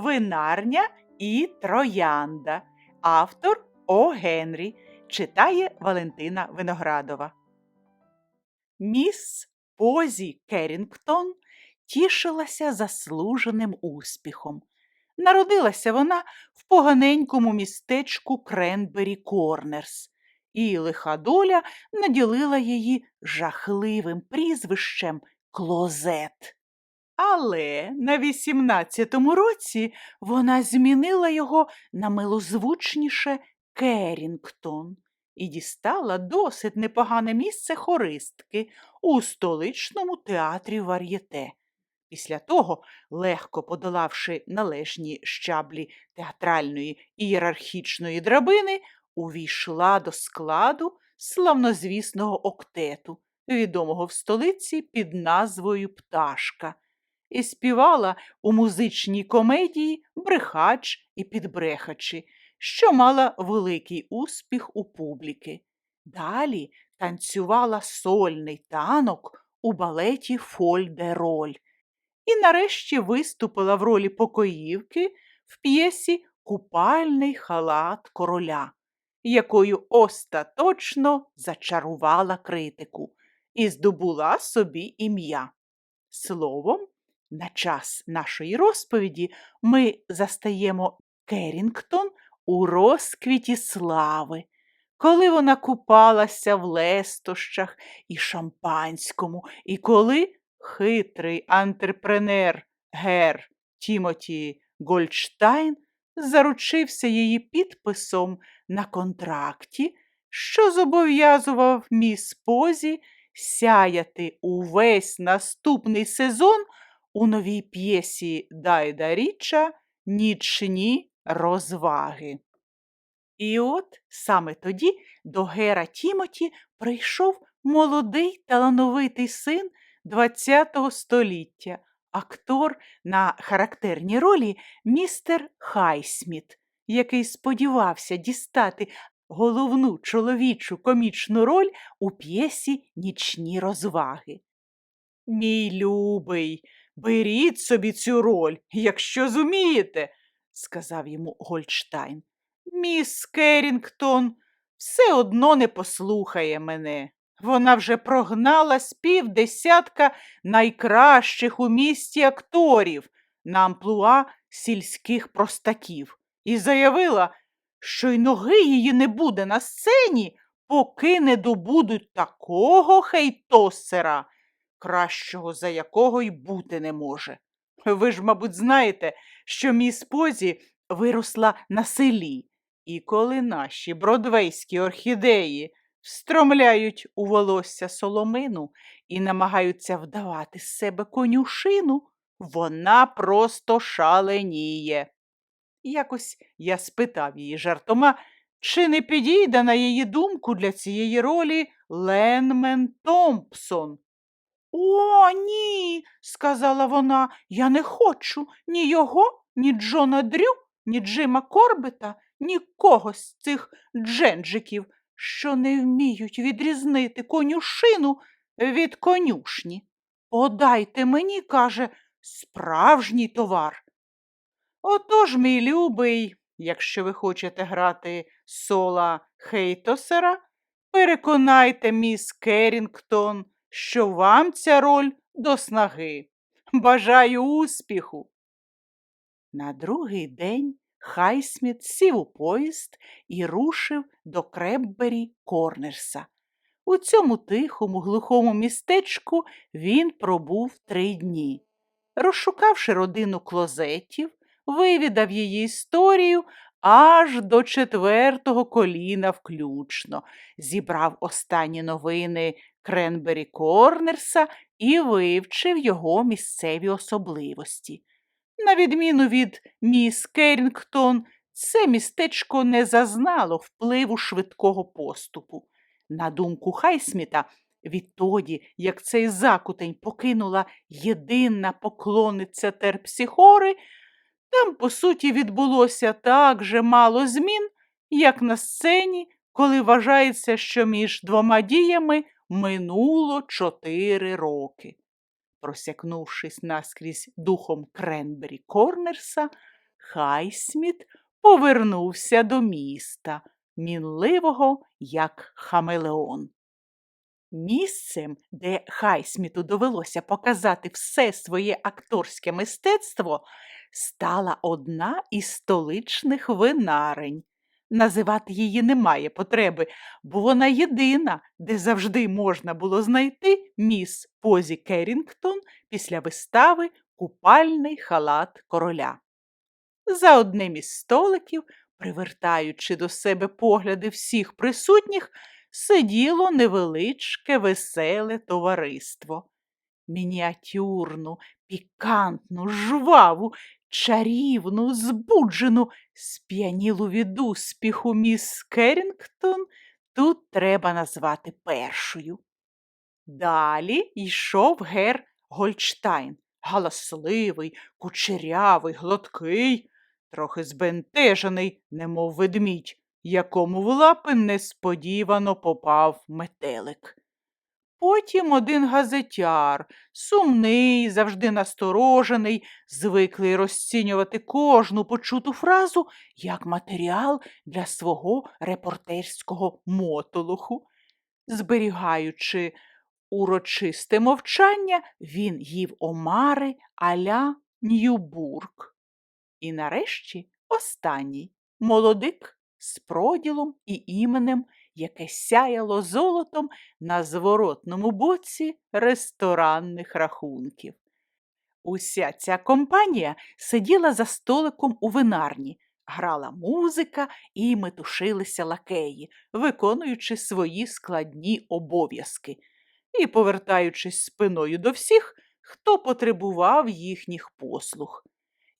Винарня і Троянда. Автор О. Генрі. Читає Валентина Виноградова. Міс Позі Керрінгтон тішилася заслуженим успіхом. Народилася вона в поганенькому містечку Кренбері Корнерс, і лиха доля наділила її жахливим прізвищем Клозет. Але на 18-му році вона змінила його на милозвучніше Керрінгтон і дістала досить непогане місце хористки у столичному театрі Вар'єте. Після того, легко подолавши належні щаблі театральної ієрархічної драбини, увійшла до складу славнозвісного октету, відомого в столиці під назвою Пташка, і співала у музичній комедії Брехач і підбрехачі, що мала великий успіх у публіки. Далі танцювала сольний танок у балеті Фоль-де-Роль і нарешті виступила в ролі покоївки в п'єсі Купальний халат короля, якою остаточно зачарувала критику і здобула собі ім'я. Словом, на час нашої розповіді ми застаємо Керрінгтон у розквіті слави, коли вона купалася в лестощах і шампанському, і коли хитрий антрепренер Гер Тімоті Гольдштайн заручився її підписом на контракті, що зобов'язував міс Позі сяяти увесь наступний сезон у новій п'єсі Дайда Річа Нічні розваги. І от саме тоді до Гера Тімоті прийшов молодий талановитий син ХХ століття, актор на характерній ролі містер Хайсміт, який сподівався дістати головну чоловічу комічну роль у п'єсі Нічні розваги. Мій любий, беріть собі цю роль, якщо зумієте, сказав йому Гольдштайн. Міс Керрінгтон все одно не послухає мене. Вона вже прогнала з півдесятка найкращих у місті акторів на амплуа сільських простаків і заявила, що й ноги її не буде на сцені, поки не добудуть такого хейтосера, кращого за якого й бути не може. Ви ж, мабуть, знаєте, що міс Позі виросла на селі, і коли наші бродвейські орхідеї встромляють у волосся соломину і намагаються вдавати з себе конюшину, вона просто шаленіє. Якось я спитав її жартома, чи не підійде на її думку для цієї ролі Ленмен Томпсон. О, ні, сказала вона, я не хочу ні його, ні Джона Дрю, ні Джима Корбета, нікого з цих дженджиків, що не вміють відрізнити конюшину від конюшні. Подайте мені, каже, справжній товар. Отож, мій любий, якщо ви хочете грати сола Хейтосера, переконайте міс Керрінгтон, що вам ця роль до снаги. Бажаю успіху. На другий день Хайсміт сів у поїзд і рушив до Креббері Корнерса. У цьому тихому, глухому містечку він пробув три дні. Розшукавши родину клозетів, вивідав її історію аж до четвертого коліна включно, зібрав останні новини Кренбері Корнерса і вивчив його місцеві особливості. На відміну від міс Керрінгтон, це містечко не зазнало впливу швидкого поступу. На думку Хайсміта, відтоді, як цей закутень покинула єдина поклонниця терпсіхори, там, по суті, відбулося так же мало змін, як на сцені, коли вважається, що між двома діями минуло чотири роки. Просякнувшись наскрізь духом Кренбері Корнерса, Хайсміт повернувся до міста, мінливого, як хамелеон. Місцем, де Хайсміту довелося показати все своє акторське мистецтво, стала одна із столичних винарень. Називати її немає потреби, бо вона єдина, де завжди можна було знайти міс Позі Керрінгтон після вистави Купальний халат короля. За одним із столиків, привертаючи до себе погляди всіх присутніх, сиділо невеличке веселе товариство. Мініатюрну, пікантну, жваву, чарівну, збуджену, сп'янілу від успіху міс Керрінгтон тут треба назвати першою. Далі йшов гер Гольдштайн, галасливий, кучерявий, гладкий, трохи збентежений, немов ведмідь, якому в лапи несподівано попав метелик. Потім один газетяр, сумний, завжди насторожений, звиклий розцінювати кожну почуту фразу як матеріал для свого репортерського мотолуху. Зберігаючи урочисте мовчання, він їв омари аля Ньюбург. І нарешті останній молодик з проділом і іменем, яке сяяло золотом на зворотному боці ресторанних рахунків. Уся ця компанія сиділа за столиком у винарні, грала музика і метушилися лакеї, виконуючи свої складні обов'язки і повертаючись спиною до всіх, хто потребував їхніх послуг.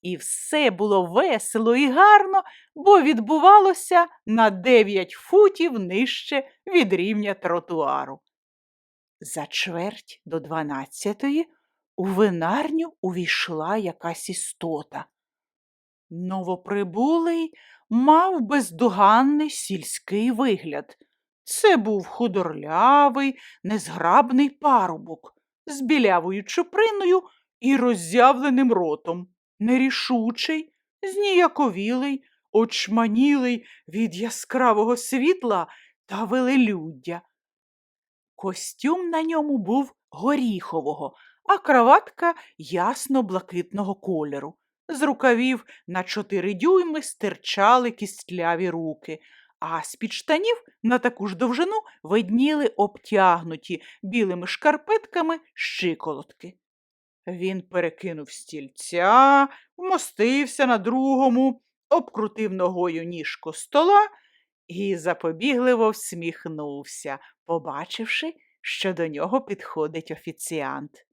І все було весело і гарно, бо відбувалося на дев'ять футів нижче від рівня тротуару. За чверть до дванадцятої у винарню увійшла якась істота. Новоприбулий мав бездоганний сільський вигляд. Це був худорлявий, незграбний парубок з білявою чуприною і роззявленим ротом, нерішучий, зніяковілий, очманілий від яскравого світла та велелюддя. Костюм на ньому був горіхового, а краватка ясно-блакитного кольору. З рукавів на чотири дюйми стирчали кістляві руки, а з-під штанів на таку ж довжину видніли обтягнуті білими шкарпетками щиколотки. Він перекинув стільця, вмостився на другому, обкрутив ногою ніжку стола і запобігливо всміхнувся, побачивши, що до нього підходить офіціант.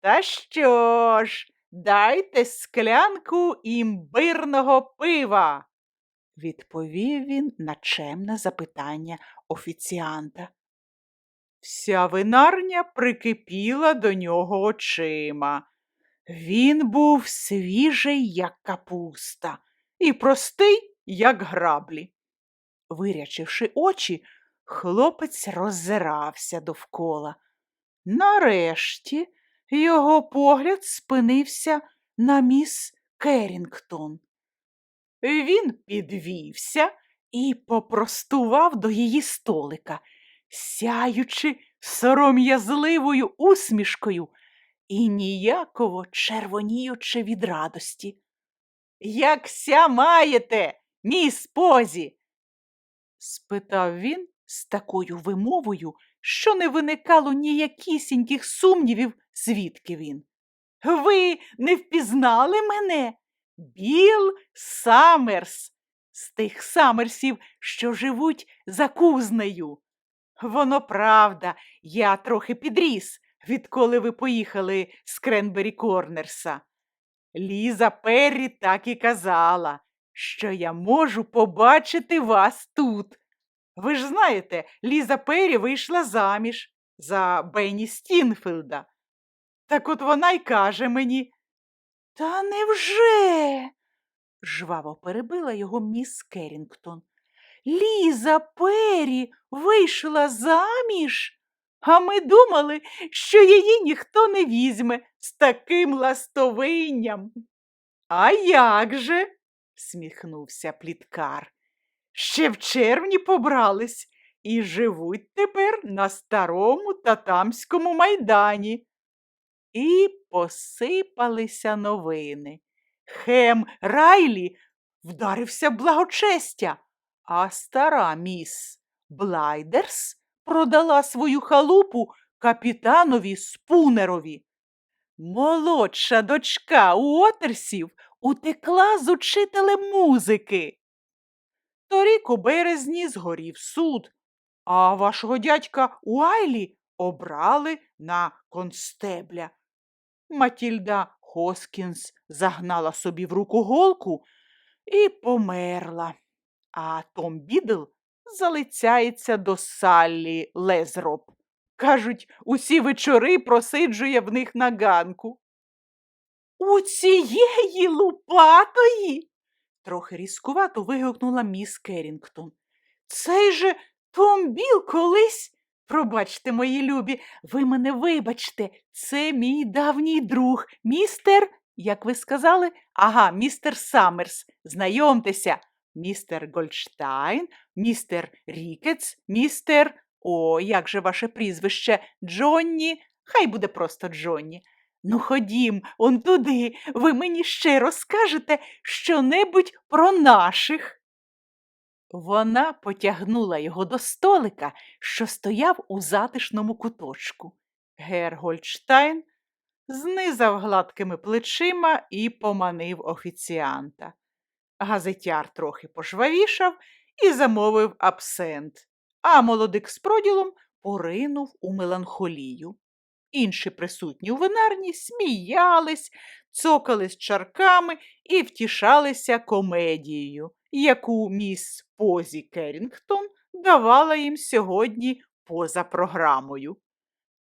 Та що ж, дайте склянку імбирного пива, відповів він на чемне запитання офіціанта. Вся винарня прикипіла до нього очима. Він був свіжий, як капуста, і простий, як граблі. Вирячивши очі, хлопець роззирався довкола. Нарешті його погляд спинився на міс Керрінгтон. Він підвівся і попростував до її столика, сяючи сором'язливою усмішкою і ніяково червоніючи від радості. Якся маєте, міс Позі? спитав він з такою вимовою, що не виникало ніякісіньких сумнівів, звідки він. Ви не впізнали мене? Біл Саммерс, з тих самерсів, що живуть за кузнею. Воно правда, я трохи підріс, відколи ви поїхали з Кренбері Корнерса. Ліза Перрі так і казала, що я можу побачити вас тут. Ви ж знаєте, Ліза Перрі вийшла заміж за Бенні Стінфілда. Так от вона й каже мені. Та невже? жваво перебила його міс Керрінгтон. Ліза Перрі вийшла заміж, а ми думали, що її ніхто не візьме з таким ластовинням. А як же? всміхнувся пліткар. Ще в червні побрались і живуть тепер на старому татамському майдані. І посипалися новини. Хем Райлі вдарився благочестя, а стара міс Блайдерс продала свою халупу капітанові Спунерові. Молодша дочка Уотерсів утекла з учителем музики. Торік у березні згорів суд, а вашого дядька Уайлі обрали на констебля. Матільда Хоскінс загнала собі в руку голку і померла, а Том Бідл залицяється до Саллі Лезроп. Кажуть, усі вечори просиджує в них на ганку. У цієї лупатої. трохи різкувато вигукнула міс Керрінгтон. Цей же Том Біл колись. Пробачте, мої любі, ви мене вибачте, це мій давній друг, містер, як ви сказали, ага, містер Саммерс. Знайомтеся, містер Гольдштайн, містер Рікетс, містер. О, як же ваше прізвище? Джонні? Хай буде просто Джонні. Ну, ходім, он туди, ви мені ще розкажете що-небудь про наших. Вона потягнула його до столика, що стояв у затишному куточку. Гергольдштайн знизав гладкими плечима і поманив офіціанта. Газетяр трохи пожвавішав і замовив абсент, а молодик з проділом поринув у меланхолію. Інші присутні у винарні сміялись, цокали з чарками і втішалися комедією, яку міс Позі Керрінгтон давала їм сьогодні поза програмою.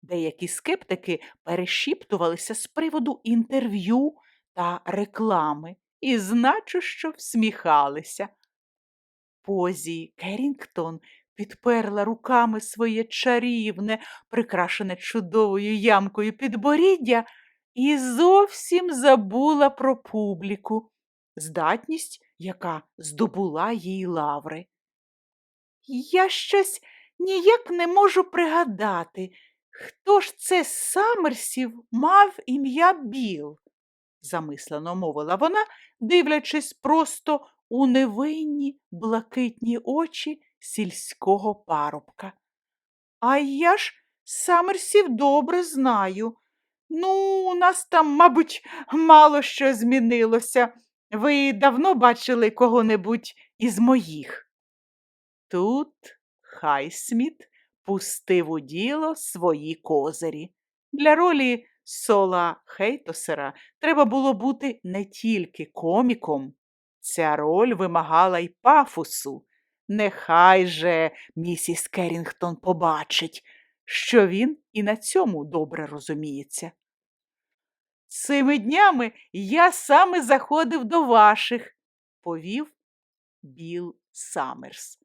Деякі скептики перешіптувалися з приводу інтерв'ю та реклами і значущо всміхалися. Позі Керрінгтон підперла руками своє чарівне, прикрашене чудовою ямкою підборіддя і зовсім забула про публіку, здатність, яка здобула їй лаври. Я щось ніяк не можу пригадати, хто ж це з Саммерсів мав ім'я Біл, замислено мовила вона, дивлячись просто у невинні блакитні очі сільського парубка. А я ж Саммерсів добре знаю. Ну, у нас там, мабуть, мало що змінилося. Ви давно бачили кого-небудь із моїх? Тут Хайсміт пустив у діло свої козирі. Для ролі Сола Хейтосера треба було бути не тільки коміком. Ця роль вимагала й пафосу. Нехай же місіс Керрінгтон побачить, що він і на цьому добре розуміється. Цими днями я саме заходив до ваших, повів Біл Саммерс.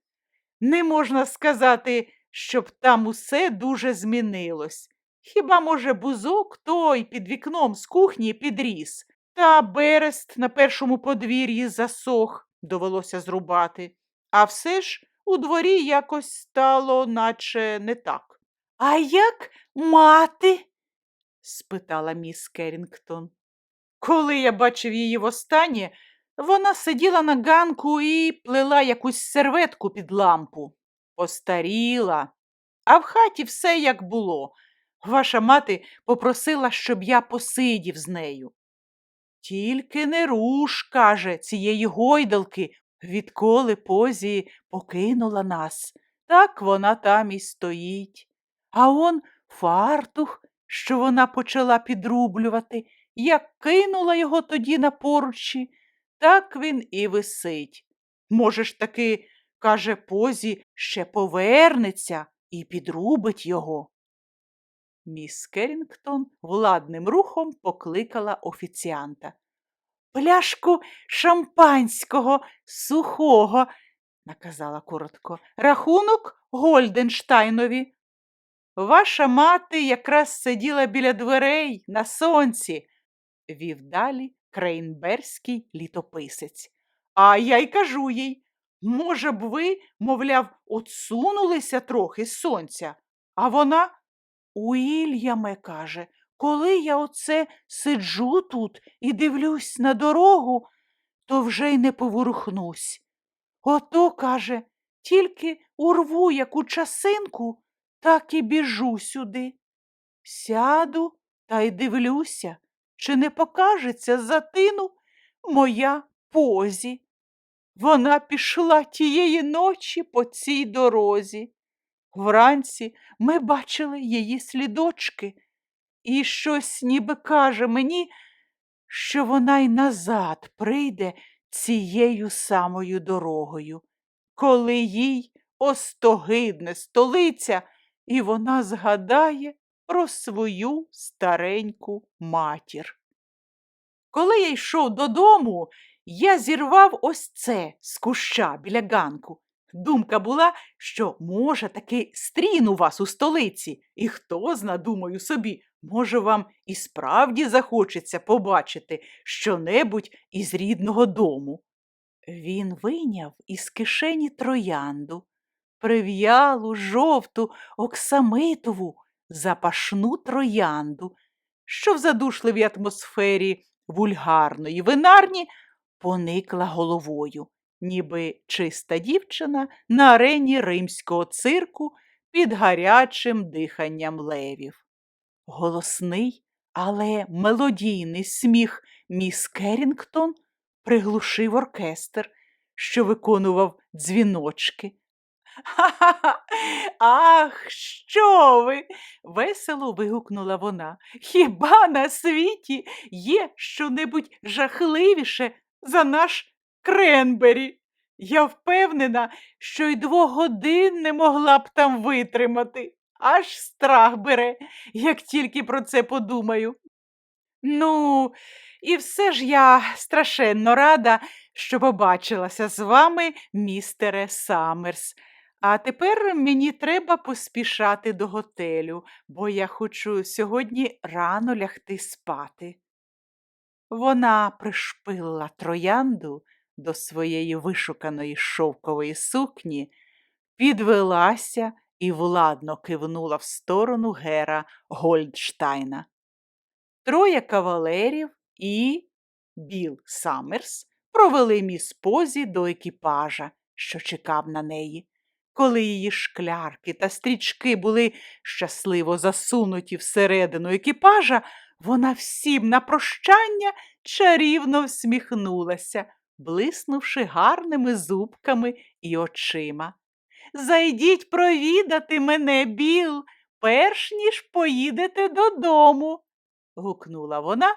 Не можна сказати, щоб там усе дуже змінилось. Хіба, може, бузок той під вікном з кухні підріс, та берест на першому подвір'ї засох, довелося зрубати. А все ж у дворі якось стало, наче не так. А як мати? спитала міс Керрінгтон. Коли я бачив її востаннє, вона сиділа на ганку і плела якусь серветку під лампу. Постаріла, а в хаті все як було. Ваша мати попросила, щоб я посидів з нею. Тільки не руш, каже, цієї гойдалки, відколи позі покинула нас. Так вона там і стоїть. А он фартух, що вона почала підрублювати, як кинула його тоді на поручі, так він і висить. Може ж таки, каже позі, ще повернеться і підрубить його. Міс Керрінгтон владним рухом покликала офіціанта. Пляшку шампанського, сухого, наказала коротко. Рахунок Гольденштайнові. Ваша мати якраз сиділа біля дверей на сонці, вів далі крейнберський літописець. А я й кажу їй, може б ви, мовляв, отсунулися трохи з сонця. А вона Уільяме каже, коли я оце сиджу тут і дивлюсь на дорогу, то вже й не поворухнусь. Ото, каже, тільки урву яку часинку, так і біжу сюди. Сяду та й дивлюся, чи не покажеться за тину моя позі. Вона пішла тієї ночі по цій дорозі. Вранці ми бачили її слідочки, і щось ніби каже мені, що вона й назад прийде цією самою дорогою, коли їй остогидне столиця, і вона згадає про свою стареньку матір. Коли я йшов додому, я зірвав ось це з куща біля ганку. Думка була, що, може, таки стріну вас у столиці, і хто зна, думаю собі, може, вам і справді захочеться побачити щонебудь із рідного дому. Він вийняв із кишені троянду, прив'ялу, жовту, оксамитову, запашну троянду, що в задушливій атмосфері вульгарної винарні поникла головою, ніби чиста дівчина на арені римського цирку під гарячим диханням левів. Голосний, але мелодійний сміх міс Керрінгтон приглушив оркестр, що виконував дзвіночки. Ха-ха-ха! Ах, що ви? весело вигукнула вона. Хіба на світі є щонебудь жахливіше за наш Кренбері? Я впевнена, що й двох годин не могла б там витримати. Аж страх бере, як тільки про це подумаю. Ну, і все ж я страшенно рада, що побачилася з вами, містере Саммерс. А тепер мені треба поспішати до готелю, бо я хочу сьогодні рано лягти спати. Вона пришпилила троянду до своєї вишуканої шовкової сукні, підвелася і владно кивнула в сторону гера Гольдштайна. Троє кавалерів і Біл Саммерс провели міс Позі до екіпажа, що чекав на неї. Коли її шклярки та стрічки були щасливо засунуті всередину екіпажа, вона всім на прощання чарівно всміхнулася, блиснувши гарними зубками і очима. Зайдіть провідати мене, Біл, перш ніж поїдете додому, гукнула вона,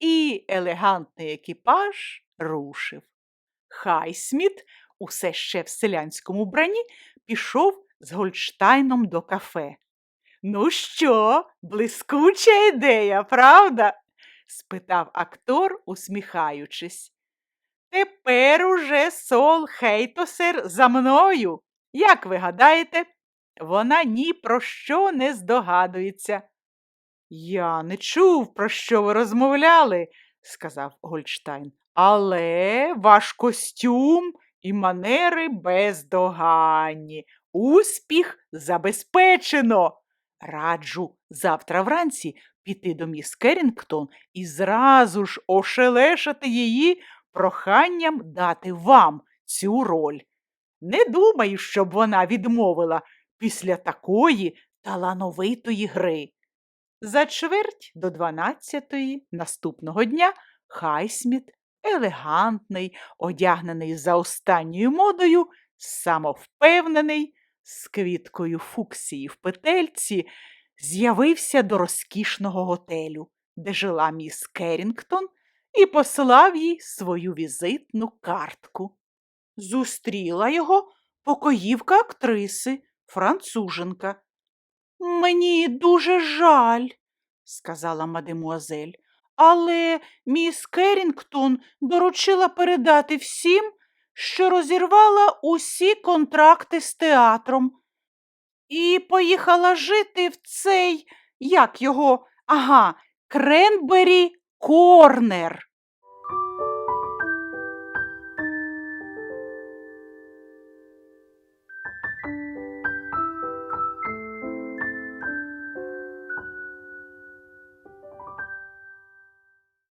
і елегантний екіпаж рушив. Хайсміт, усе ще в селянському бранні, пішов з Гольштайном до кафе. Ну що, блискуча ідея, правда? спитав актор, усміхаючись. Тепер уже Сол Хейтосер за мною. Як ви гадаєте, вона ні про що не здогадується. Я не чув, про що ви розмовляли, сказав Гольштайн. Але ваш костюм і манери бездоганні. Успіх забезпечено. Раджу завтра вранці піти до міс Керрінгтон і зразу ж ошелешати її проханням дати вам цю роль. Не думаю, щоб вона відмовила після такої талановитої гри. За чверть до дванадцятої наступного дня Хайсміт, елегантний, одягнений за останньою модою, самовпевнений, з квіткою фуксії в петельці, з'явився до розкішного готелю, де жила міс Керрінгтон, і послав їй свою візитну картку. Зустріла його покоївка актриси, француженка. Мені дуже жаль, сказала мадемуазель, але міс Керрінгтон доручила передати всім, що розірвала усі контракти з театром і поїхала жити в цей, як його, ага, Кренбері Корнер.